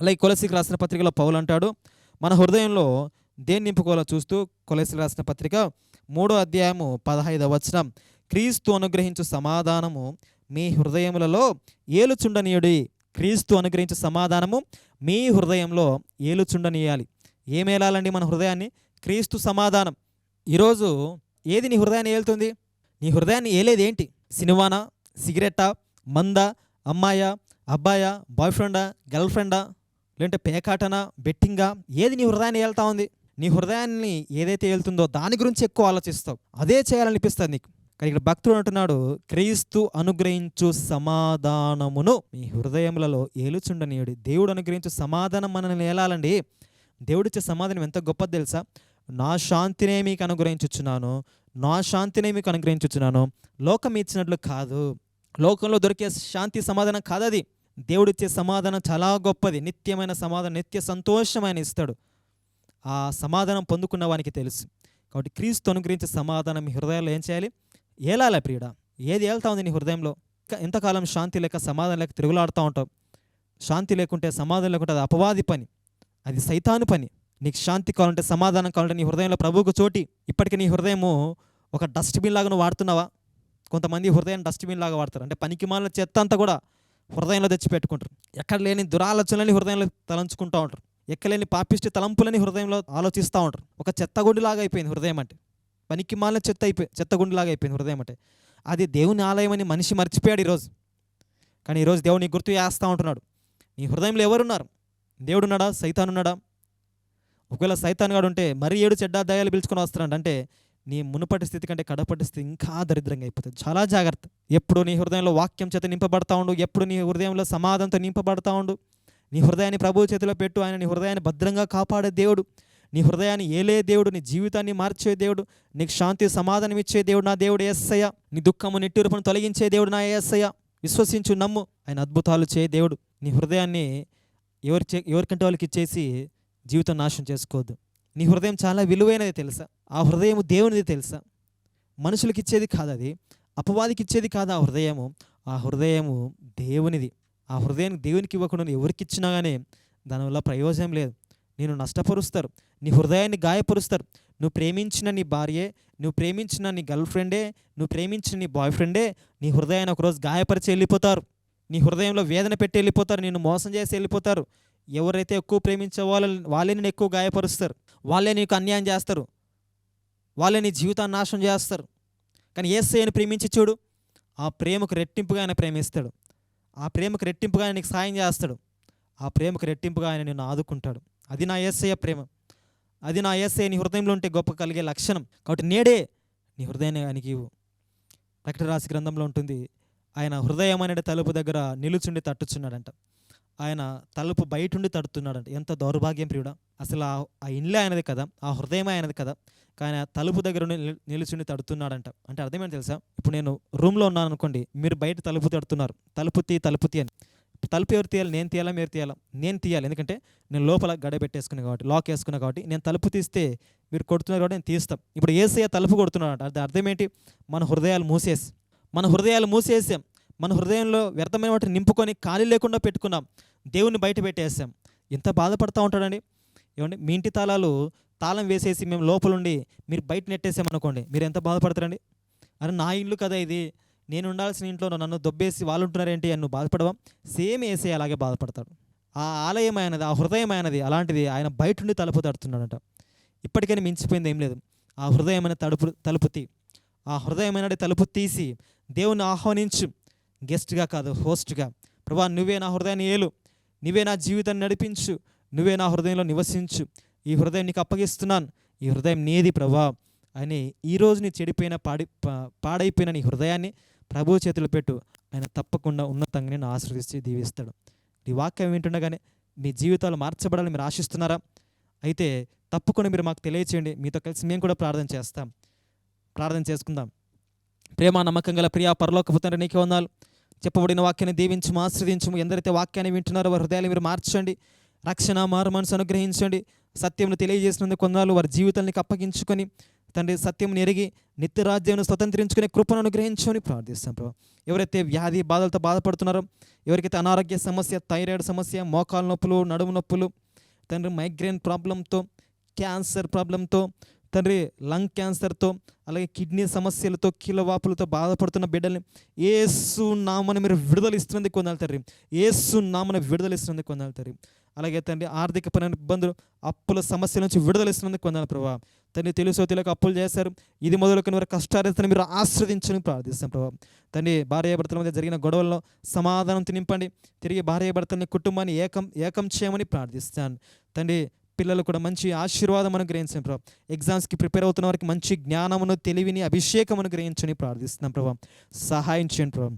అలాగే కొలసికి రాసిన పత్రికలో పౌలు అంటాడు మన హృదయంలో దేన్ని నింపుకోవాలో చూస్తూ కొలసికి రాసిన పత్రిక మూడో అధ్యాయము పదహైదవ వచనం క్రీస్తు అనుగ్రహించు సమాధానము మీ హృదయములలో ఏలుచుండనీయుడి. క్రీస్తు అనుగ్రహించు సమాధానము మీ హృదయంలో ఏలుచుండనీయాలి. ఏమేలాలండి మన హృదయాన్ని? క్రీస్తు సమాధానం. ఈరోజు ఏది నీ హృదయాన్ని ఏలుతుంది? నీ హృదయాన్ని ఏలేది ఏంటి? సినిమానా? సిగరెట్టా? మందా? అమ్మాయా? అబ్బాయా? బాయ్ ఫ్రెండా? గర్ల్ ఫ్రెండా? లేదంటే పేకాటన బెట్టింగా ఏది నీ హృదయాన్ని ఏళ్తా ఉంది? నీ హృదయాన్ని ఏదైతే ఏళ్తుందో దాని గురించి ఎక్కువ ఆలోచిస్తావు. అదే చేయాలనిపిస్తుంది నీకు. కానీ ఇక్కడ భక్తుడు అంటున్నాడు క్రీస్తు అనుగ్రహించు సమాధానమును మీ హృదయములలో ఏలుచుండనీయుడు. దేవుడు అనుగ్రహించు సమాధానం మనల్ని ఏలాలండి? దేవుడిచ్చే సమాధానం ఎంత గొప్పది తెలుసా? నా శాంతినే మీకు అనుగ్రహించుచున్నాను. నా శాంతినే మీకు అనుగ్రహించుచున్నాను. లోకం ఇచ్చినట్లు కాదు. లోకంలో దొరికే శాంతి సమాధానం కాదు అది దేవుడిచ్చే సమాధానం చాలా గొప్పది. నిత్యమైన సమాధానం నిత్య సంతోషమైన ఇస్తాడు. ఆ సమాధానం పొందుకున్న వానికి తెలుసు. కాబట్టి క్రీస్తు అనుగ్రహించే సమాధానం మీ హృదయాల్లో ఏం చేయాలి? ఏలాల ప్రియుడ ఏది ఏళ్తా ఉంది నీ హృదయంలో? ఎంతకాలం శాంతి లేక సమాధానం లేక తిరుగులాడుతూ ఉంటావు? శాంతి లేకుంటే సమాధానం లేకుంటే అది అపవాది పని. అది సైతాను పని. నీకు శాంతి కావాలంటే సమాధానం కావాలంటే నీ హృదయంలో ప్రభువుకు చోటి ఇప్పటికీ నీ హృదయము ఒక డస్ట్బిన్ లాగా నువ్వు వాడుతున్నావా? కొంతమంది హృదయం డస్ట్బిన్ లాగా వాడతారు. అంటే పనికి మాలిన చెత్త అంతా కూడా హృదయంలో తెచ్చి పెట్టుకుంటారు ఎక్కడ లేని దురాలోచనలని హృదయంలో తలంచుకుంటూ ఉంటారు. ఎక్కలేని పాపిష్టి తలంపులని హృదయంలో ఆలోచిస్తూ ఉంటారు. ఒక చెత్తగుండిలాగా అయిపోయింది హృదయం అంటే. పనికి మాలిన చెత్త అయిపోయి చెత్తగుండిలాగా అయిపోయింది హృదయం అంటే. అది దేవుని ఆలయం అని మనిషి మర్చిపోయాడు ఈరోజు. కానీ ఈరోజు దేవుని గుర్తు చేస్తూ ఉంటున్నాడు. నీ హృదయంలో ఎవరున్నారు? దేవుడున్నాడా? సైతానున్నాడా? ఒకవేళ సైతానుగాడు ఉంటే మరీ ఏడు చెడ్డ దయాలు పిలుచుకొని వస్తున్నాడు అంటే నీ మునుపటి స్థితి కంటే కడపటి స్థితి ఇంకా దరిద్రంగా అయిపోతుంది. చాలా జాగ్రత్త. ఎప్పుడు నీ హృదయంలో వాక్యం చేత నింపబడతా ఉండు ఎప్పుడు నీ హృదయంలో సమాధంతో నింపబడతా ఉండు. నీ హృదయాన్ని ప్రభు చేతిలో పెట్టు ఆయన నీ హృదయాన్ని భద్రంగా కాపాడే దేవుడు. నీ హృదయాన్ని ఏలే దేవుడు నీ జీవితాన్ని మార్చే దేవుడు. నీకు శాంతి సమాధానం ఇచ్చే దేవుడు నా దేవుడు ఏసయ్య. నీ దుఃఖము నిట్టూర్పును తొలగించే దేవుడు నా ఏసయ్య. విశ్వసించు నమ్ము. ఆయన అద్భుతాలు చే దేవుడు. నీ హృదయాన్ని ఎవరి చే ఎవరికంటే వాళ్ళకి ఇచ్చేసి జీవితం నాశనం చేసుకోవద్దు. నీ హృదయం చాలా విలువైనది తెలుసా? ఆ హృదయం దేవునిది తెలుసా? మనుషులకి ఇచ్చేది కాదు అది. అపవాదికి ఇచ్చేది కాదు ఆ హృదయము. ఆ హృదయము దేవునిది. ఆ హృదయానికి దేవునికి ఇవ్వకుండా నువ్వు ఎవరికి ఇచ్చినా కానీ దానివల్ల ప్రయోజనం లేదు. నేను నష్టపరుస్తారు. నీ హృదయాన్ని గాయపరుస్తారు. నువ్వు ప్రేమించిన నీ భార్యే నువ్వు ప్రేమించిన నీ గర్ల్ ఫ్రెండే నువ్వు ప్రేమించిన నీ బాయ్ ఫ్రెండే నీ హృదయాన్ని ఒకరోజు గాయపరిచి వెళ్ళిపోతారు. నీ హృదయంలో వేదన పెట్టి వెళ్ళిపోతారు. నిన్ను మోసం చేసి వెళ్ళిపోతారు. ఎవరైతే ఎక్కువ ప్రేమించే వాళ్ళని వాళ్ళే నేను ఎక్కువ గాయపరుస్తారు. వాళ్ళే నీకు అన్యాయం చేస్తారు. వాళ్ళే నీ జీవితాన్ని నాశనం చేస్తారు. కానీ ఏసయ్యను ప్రేమించి చూడు ఆ ప్రేమకు రెట్టింపుగా ఆయన ప్రేమిస్తాడు. ఆ ప్రేమకు రెట్టింపుగా ఆయన నీకు సాయం చేస్తాడు. ఆ ప్రేమకు రెట్టింపుగా ఆయన నిన్ను ఆదుకుంటాడు. అది నా ఏసయ్య ప్రేమ. అది నా ఏసయ్య నీ హృదయంలో ఉంటే గొప్ప కలిగే లక్షణం. కాబట్టి నేడే నీ హృదయాన్ని ఆయనకి ఇవ్వు. ప్రకటరాశి గ్రంథంలో ఉంటుంది ఆయన హృదయం అనే తలుపు దగ్గర నిలుచుండి తట్టుచున్నాడంట. ఆయన తలుపు బయటుండి తడుతున్నాడంట ఎంత దౌర్భాగ్యం ప్రియుడా. అసలు ఆ ఆ ఇల్లే ఆయనది కదా. ఆ హృదయం ఆయనది కదా. కానీ ఆ తలుపు దగ్గర ఉండి నిలుచుండి తడుతున్నాడంట అంటే అర్థమేంటి తెలుసా? ఇప్పుడు నేను రూమ్లో ఉన్నాను అనుకోండి. మీరు బయట తలుపు తడుతున్నారు తలుపు తీ తలుపు తీ అని. తలుపు ఎవరు తీయాలి? నేను తీయాలా? మీరు తీయాలా? నేను తీయాలి. ఎందుకంటే నేను లోపల గడ పెట్టేసుకున్నా కాబట్టి లాక్ వేసుకున్నా కాబట్టి నేను తలుపు తీస్తే మీరు కొడుతున్నారు కాబట్టి నేను తీస్తాం. ఇప్పుడు ఏసయ్య తలుపు కొడుతున్నాడు అది అర్థం ఏంటి మన హృదయాలు మూసేసి. మన హృదయాలు మూసేసాం. మన హృదయంలో వ్యర్థమైన వాటిని నింపుకొని ఖాళీ లేకుండా పెట్టుకున్నాం. దేవుని బయట పెట్టేసాం ఎంత బాధపడతా ఉంటాడండి? ఏమండి? మీ ఇంటి తాళాలు తాళం వేసేసి మేము లోపలుండి మీరు బయట నెట్టేసామనుకోండి మీరు ఎంత బాధపడతారండి? అరే నా ఇల్లు కదా ఇది. నేను ఉండాల్సిన ఇంట్లో నన్ను దొబ్బేసి వాళ్ళు ఉంటున్నారేంటి అని నువ్వు బాధపడవా? సేమ్ వేసే అలాగే బాధపడతాడు. ఆ ఆలయం ఆయనది ఆ హృదయం ఆయనది అలాంటిది ఆయన బయట నుండి తలుపు తడుతున్నాడంట ఇప్పటికైనా మించిపోయింది ఏం లేదు. ఆ హృదయమైన తలుపు తలుపు తీ. ఆ హృదయమైన తలుపు తీసి దేవుని ఆహ్వానించు. గెస్ట్గా కాదు హోస్ట్గా. ప్రభా నువ్వే నా హృదయాన్ని ఏలు. నువ్వే నా జీవితాన్ని నడిపించు. నువ్వే నా హృదయంలో నివసించు. ఈ హృదయం నీకు అప్పగిస్తున్నాను. ఈ హృదయం నీది ప్రభా అని ఈరోజు నీ చెడిపోయిన పాడి పాడైపోయిన నీ హృదయాన్ని ప్రభు చేతులు పెట్టు. ఆయన తప్పకుండా ఉన్నతంగా నేను ఆశీర్వదించి దీవిస్తాడు. ఈ వాక్యం వింటుండగానే మీ జీవితాలు మార్చబడాలని మీరు ఆశిస్తున్నారా? అయితే తప్పకుండా మీరు మాకు తెలియచేయండి. మీతో కలిసి మేము కూడా ప్రార్థన చేస్తాం. ప్రార్థన చేసుకుందాం. ప్రేమ నమ్మకం గల ప్రియా పరలోకపు తండ్రి నీకే వందాలు. చెప్పబడిన వాక్యాన్ని దీవించము ఆశ్రదించము. ఎందరైతే వాక్యాన్ని వింటున్నారో వారి హృదయాలు మీరు మార్చండి. రక్షణ మారు మనసు అనుగ్రహించండి. సత్యంను తెలియజేసినందుకు కొందరు వారి జీవితానికి అప్పగించుకొని తండ్రి సత్యం ఎరిగి నిత్య రాజ్యాన్ని స్వతంత్రించుకునే కృపను అనుగ్రహించమని ప్రార్థిస్తాం ప్రభు. ఎవరైతే వ్యాధి బాధలతో బాధపడుతున్నారో ఎవరికైతే అనారోగ్య సమస్య థైరాయిడ్ సమస్య మోకాలు నొప్పులు నడుము నొప్పులు తండ్రి మైగ్రేన్ ప్రాబ్లంతో క్యాన్సర్ ప్రాబ్లంతో తండ్రి లంగ్ క్యాన్సర్తో అలాగే కిడ్నీ సమస్యలతో కీలవాపులతో బాధపడుతున్న బిడ్డల్ని ఏసు నామని మీరు విడుదలిస్తున్నది ఇస్తున్నందుకు కొందాలి తండ్రి. ఏసు నామని విడుదలిస్తున్నది ఇస్తున్నందుకు కొందాలి తండ్రి. అలాగే తండ్రి ఆర్థిక పరమైన ఇబ్బందులు అప్పుల సమస్యల నుంచి విడుదలిస్తున్నది ఇస్తున్నందుకు కొందాలి ప్రభావ తండ్రి తెలుసో తెలియక అప్పులు చేశారు. ఇది మొదలుకొని వారి కష్టారితను మీరు ఆశ్రదించని ప్రార్థిస్తాం ప్రభావ తండ్రి భార్య భర్తల మధ్య జరిగిన గొడవల్లో సమాధానం తినింపండి. తిరిగి భార్య భర్తల్ని కుటుంబాన్ని ఏకం ఏకం చేయమని ప్రార్థిస్తాను. తండ్రి పిల్లలు కూడా మంచి ఆశీర్వాదం అనుగ్రహించండి ప్రభా. ఎగ్జామ్స్కి ప్రిపేర్ అవుతున్న వారికి మంచి జ్ఞానమును తెలివిని అభిషేకం అనుగ్రహించని ప్రార్థిస్తున్నాం ప్రభావ సహాయం చేయండి ప్రభా.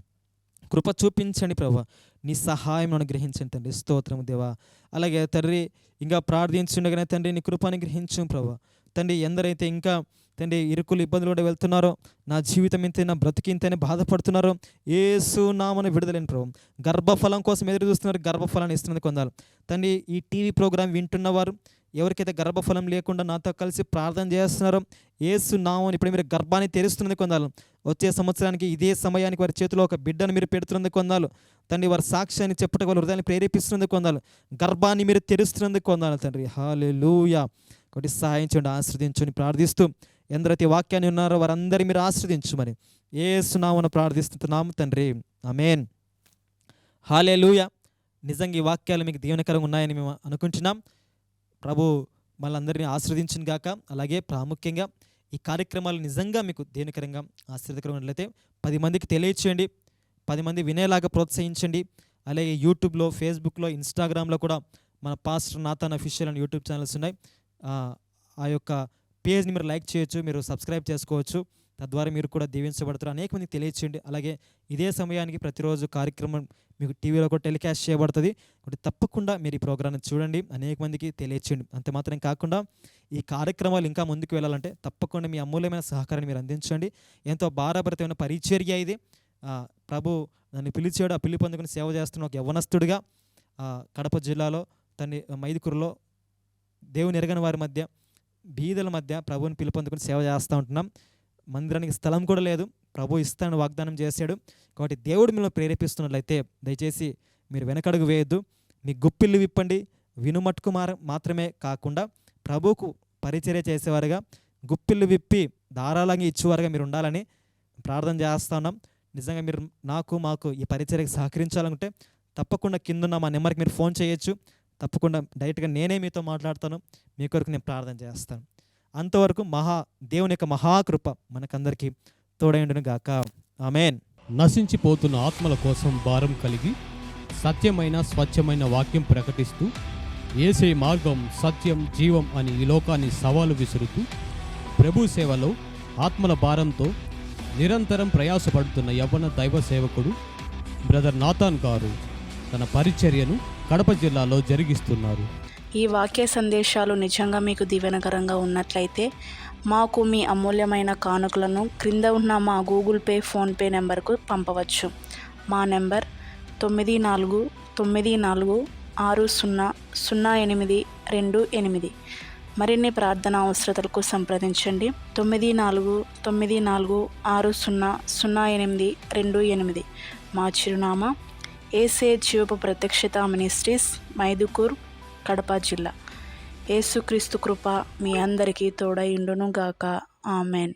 కృప చూపించండి ప్రభా. నీ సహాయం అనుగ్రహించండి తండ్రి. స్తోత్రం దేవా. అలాగే తండ్రి ఇంకా ప్రార్థించుండగానే తండ్రి నీ కృప అనుగ్రహించు ప్రభా. తండ్రి ఎందరైతే ఇంకా తండ్రి ఇరుకులు ఇబ్బందులు కూడా వెళ్తున్నారో నా జీవితం ఇంతే నా బ్రతికింతని బాధపడుతున్నారు ఏసు నామని విడుదలేని ప్రభు. గర్భఫలం కోసం ఎదురు చూస్తున్నారు గర్భఫలాన్ని ఇస్తున్నది కొందరు తండ్రి ఈ టీవీ ప్రోగ్రాం వింటున్నవారు ఎవరికైతే గర్భఫలం లేకుండా నాతో కలిసి ప్రార్థన చేస్తున్నారో ఏసు నామని ఇప్పుడు మీరు గర్భాన్ని తెరుస్తున్నది కొందాలు వచ్చే సంవత్సరానికి ఇదే సమయానికి వారి చేతిలో ఒక బిడ్డను మీరు పెడుతున్నది కొందాలు తండ్రి వారి సాక్ష్యాన్ని చెప్పుటకు వాళ్ళ హృదయాన్ని ప్రేరేపిస్తున్నది కొందాలు గర్భాన్ని మీరు తెరుస్తున్నది కొందాలు తండ్రి. హాలే లూయా ఒకటి సహాయించండి ఆశ్రదించండి ప్రార్థిస్తూ ఎందరైతే వాక్యాన్ని ఉన్నారో వారందరి మీరు ఆశ్రదించు మరి సునామను ప్రార్థిస్తున్నాము తండ్రి. అమేన్ హాలే లూయ నిజంగా ఈ వాక్యాలు మీకు దీవెనకరంగా ఉన్నాయని మేము అనుకుంటున్నాం. ప్రభు మళ్ళందరినీ ఆశ్రదించిన గాక. అలాగే ప్రాముఖ్యంగా ఈ కార్యక్రమాలు నిజంగా మీకు దేనికరంగా ఆశ్రదకరంగా ఉన్నట్లయితే పది మందికి తెలియచేయండి. పది మంది వినేలాగా ప్రోత్సహించండి. అలాగే యూట్యూబ్లో ఫేస్బుక్లో ఇన్స్టాగ్రామ్లో కూడా మన పాస్టర్ నాథన్ అఫీషియల్ అని యూట్యూబ్ ఛానల్స్ ఉన్నాయి. ఆ యొక్క పేజ్ని మీరు లైక్ చేయొచ్చు మీరు సబ్స్క్రైబ్ చేసుకోవచ్చు. తద్వారా మీరు కూడా దీవించబడతారు. అనేక మందికి తెలియచేయండి. అలాగే ఇదే సమయానికి ప్రతిరోజు కార్యక్రమం మీకు టీవీలో కూడా టెలికాస్ట్ చేయబడుతుంది. కాబట్టి తప్పకుండా మీరు ఈ ప్రోగ్రాన్ని చూడండి. అనేక మందికి తెలియచేయండి. అంతే మాత్రం కాకుండా ఈ కార్యక్రమాలు ఇంకా ముందుకు వెళ్ళాలంటే తప్పకుండా మీ అమూల్యమైన సహకారాన్ని మీరు అందించండి. ఎంతో భారభరితమైన పరిచర్య ఇది. ప్రభు నన్ను పిలిచాడు. ఆ పిల్లి పొందుకుని సేవ చేస్తున్న ఒక యవనస్తుడిగా కడప జిల్లాలో తన మైదుకూరులో దేవుని ఎరగని వారి మధ్య బీదల మధ్య ప్రభువుని పిలుపొందుకుని సేవ చేస్తూ ఉంటున్నాం. మందిరానికి స్థలం కూడా లేదు. ప్రభు ఇస్తానని వాగ్దానం చేశాడు. కాబట్టి దేవుడు మిమ్మల్ని ప్రేరేపిస్తున్నట్లయితే దయచేసి మీరు వెనకడుగు వేయొద్దు. మీ గుప్పిళ్ళు విప్పండి. వినుమట్టుకు మార మాత్రమే కాకుండా ప్రభువుకు పరిచర్య చేసేవారుగా గుప్పిళ్ళు విప్పి ధారాళంగా ఇచ్చేవారుగా మీరు ఉండాలని ప్రార్థన చేస్తా ఉన్నాం. నిజంగా మీరు నాకు మాకు ఈ పరిచర్యకు సహకరించాలనుకుంటే తప్పకుండా కిందున్న మా నెంబర్కి మీరు ఫోన్ చేయొచ్చు. తప్పకుండా డైరెక్ట్గా నేనే మీతో మాట్లాడతాను. మీ కొరకు నేను ప్రార్థన చేస్తాను. అంతవరకు మహా దేవుని యొక్క మహాకృప మనకందరికీ తోడైండును గాక. ఆమెన్. నశించిపోతున్న ఆత్మల కోసం భారం కలిగి సత్యమైన స్వచ్ఛమైన వాక్యం ప్రకటిస్తూ ఏసే మార్గం సత్యం జీవం అని ఈ లోకాన్ని సవాలు విసురుతూ ప్రభు సేవలో ఆత్మల భారంతో నిరంతరం ప్రయాసపడుతున్న యవ్వన దైవ సేవకుడు బ్రదర్ నాథాన్ గారు తన పరిచర్యను కడప జిల్లాలో జరిగిస్తున్నారు. ఈ వాక్య సందేశాలు నిజంగా మీకు దీవెనకరంగా ఉన్నట్లయితే మాకు మీ అమూల్యమైన కానుకలను క్రింద ఉన్న మా గూగుల్ పే ఫోన్పే నెంబర్కు పంపవచ్చు. మా నెంబర్ తొమ్మిది నాలుగు తొమ్మిది నాలుగు ఆరు సున్నా సున్నా ఎనిమిది రెండు ఎనిమిది. మరిన్ని ప్రార్థన అవసరతలకు సంప్రదించండి. తొమ్మిది నాలుగు తొమ్మిది నాలుగు ఆరు సున్నా సున్నా ఎనిమిది రెండు ఎనిమిది. మా చిరునామా ఏసే జీవపు ప్రత్యక్షత మినిస్ట్రీస్ మైదుకూర్ కడప జిల్లా. ఏసుక్రీస్తు కృప మీ అందరికీ తోడైండును గాక ఆమెన్.